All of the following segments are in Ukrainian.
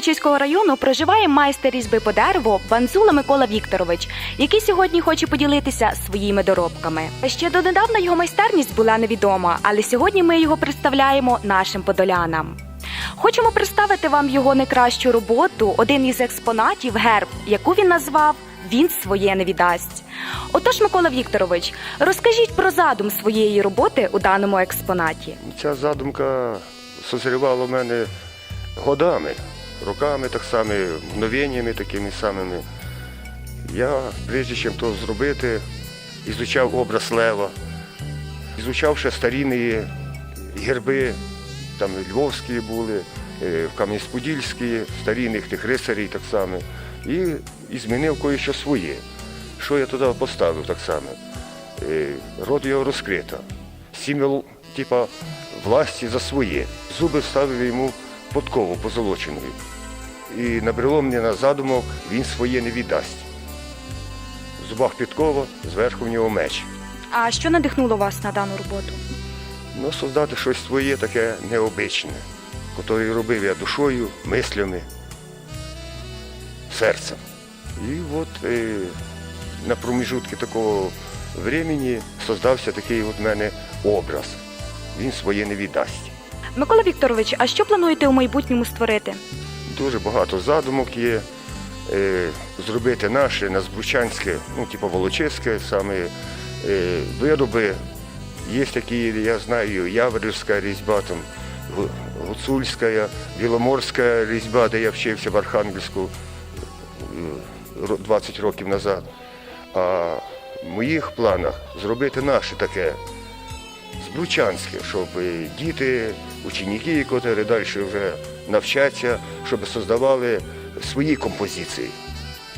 Волочиського району проживає майстер різьби по дереву Банзула Микола Вікторович, який сьогодні хоче поділитися своїми доробками. Ще донедавна його майстерність була невідома, але сьогодні ми його представляємо нашим подолянам. Хочемо представити вам його найкращу роботу, один із експонатів герб, яку він назвав Він своє не віддасть. Отож, Микола Вікторович, розкажіть про задум своєї роботи у даному експонаті. Ця задумка созрівала в мене годами, роками, так само, мгновеннями такими самими. Я, прежде чим то зробити, ізучав образ лева, ізучав ще старінні герби, там львовські були, е, в Кам'янець-Подільські, старінних тих рицарів так само. І, і змінив кое-що своє. Що я туди поставив так само? Е, Рот його розкрита. Символ, типа, власті за своє. Зуби вставив йому подкову позолоченою. І набрело мені на задумок, він своє не віддасть. В зубах підкова, зверху в нього меч. А що надихнуло вас на дану роботу? Ну, создати щось своє таке необичне, яке робив я душою, мислями, серцем. І от е, на проміжутки такого времени создався такий от в мене образ. Він своє не віддасть. Микола Вікторович, а що плануєте у майбутньому створити? Дуже багато задумок є. Е, зробити наше назбручанське, ну, типу Волочиське, саме е, вироби. Є такі, я знаю, Яворівська різьба, там, Гу- Гуцульська, Біломорська різьба, де я вчився в Архангельську е, 20 років назад. А в моїх планах зробити наше таке збручанське, щоб діти, ученики, які далі вже навчаться, щоб создавали свої композиції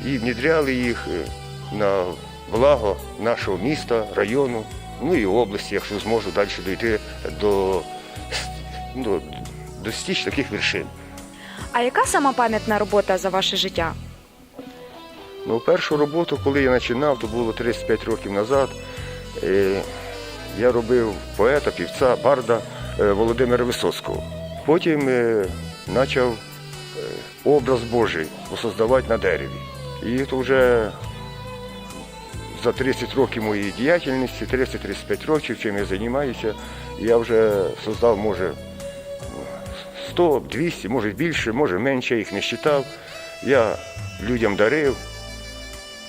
і внедряли їх е, на благо нашого міста, району, ну і області, якщо зможу далі дійти до, до, достіч таких вершин. А яка сама пам'ятна робота за ваше життя? Ну, першу роботу, коли я починав, то було 35 років назад. Е, я робив поета, півця, барда е, Володимира Висоцького. Потім е, почав образ Божий создавати на дереві. І то вже за 30 років моєї діяльності, 30-35 років, чим я займаюся, я вже создав, може, 100, 200, може більше, може менше, їх не вважав. Я людям дарив,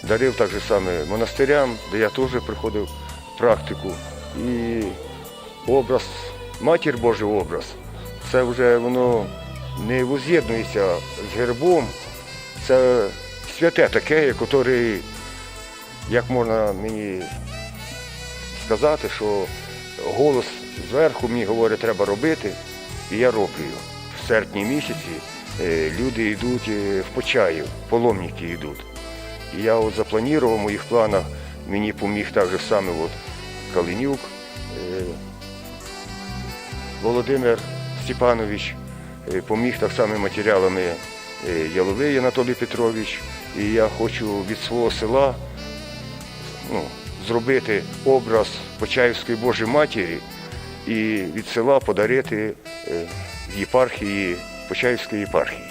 дарив так же саме монастирям, де я теж приходив практику. І образ, матір Божий образ, це вже воно не воз'єднується з гербом. Це святе таке, яке, як можна мені сказати, що голос зверху мені говорить, треба робити, і я роблю. В серпні місяці е, люди йдуть е, в Почаїв, паломники йдуть. І я от запланував в моїх планах, мені поміг так же саме от Калинюк, е, Володимир Степанович, поміг так само матеріалами Яловий Анатолій Петрович. І я хочу від свого села ну, зробити образ Почаївської Божої Матері і від села подарити е, в єпархії Почаївської єпархії.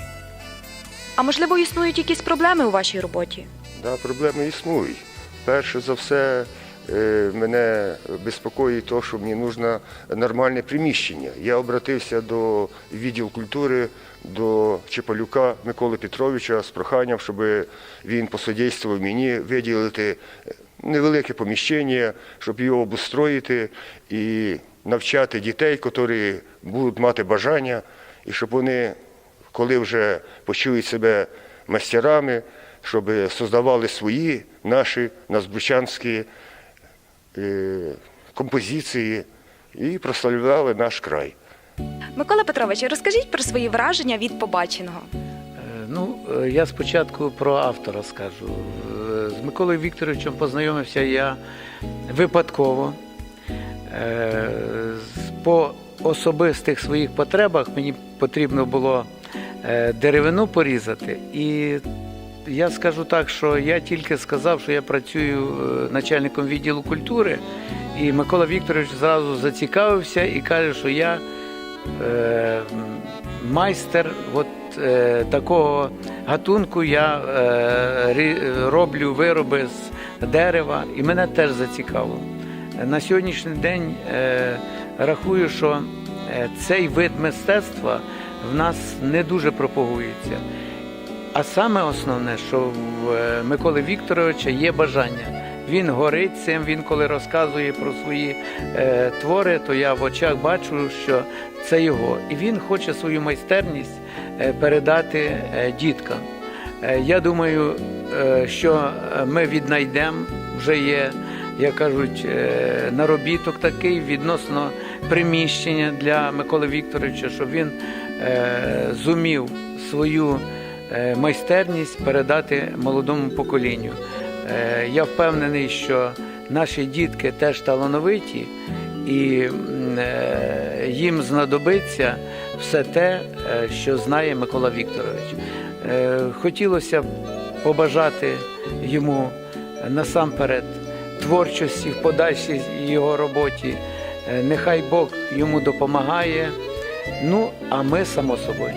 А можливо, існують якісь проблеми у вашій роботі? Да, проблеми існують. Перше за все, е, мене безпокоїть те, що мені потрібно нормальне приміщення. Я обратився до відділу культури, до Чепалюка Миколи Петровича з проханням, щоб він посодействував мені виділити невелике поміщення, щоб його обустроїти і навчати дітей, які будуть мати бажання, і щоб вони коли вже почують себе мастерами, щоб создавали свої наші назбручанські е, композиції і прославляли наш край. Микола Петрович, розкажіть про свої враження від побаченого. Е, Ну, е, я спочатку про автора скажу. З Миколою Вікторовичем познайомився я випадково. Е, По особистих своїх потребах мені потрібно було е, деревину порізати. І я скажу так, що я тільки сказав, що я працюю е, начальником відділу культури, і Микола Вікторович зразу зацікавився і каже, що я майстер от, такого гатунку, я е, роблю вироби з дерева, і мене теж зацікавило. На сьогоднішній день е, рахую, що е, цей вид мистецтва в нас не дуже пропагується. А саме основне, що в е, Миколи Вікторовича є бажання. Він горить цим, він коли розказує про свої е, твори, то я в очах бачу, що це його. І він хоче свою майстерність е, передати е, діткам. Е, я думаю, е, що ми віднайдемо, вже є, як кажуть, е, наробіток такий відносно приміщення для Миколи Вікторовича, щоб він е, зумів свою е, майстерність передати молодому поколінню. Е, Я впевнений, що наші дітки теж талановиті, і е, їм знадобиться все те, е, що знає Микола Вікторович. Е, Хотілося б побажати йому насамперед творчості в подальшій його роботі. Е, Нехай Бог йому допомагає. Ну, а ми само собою.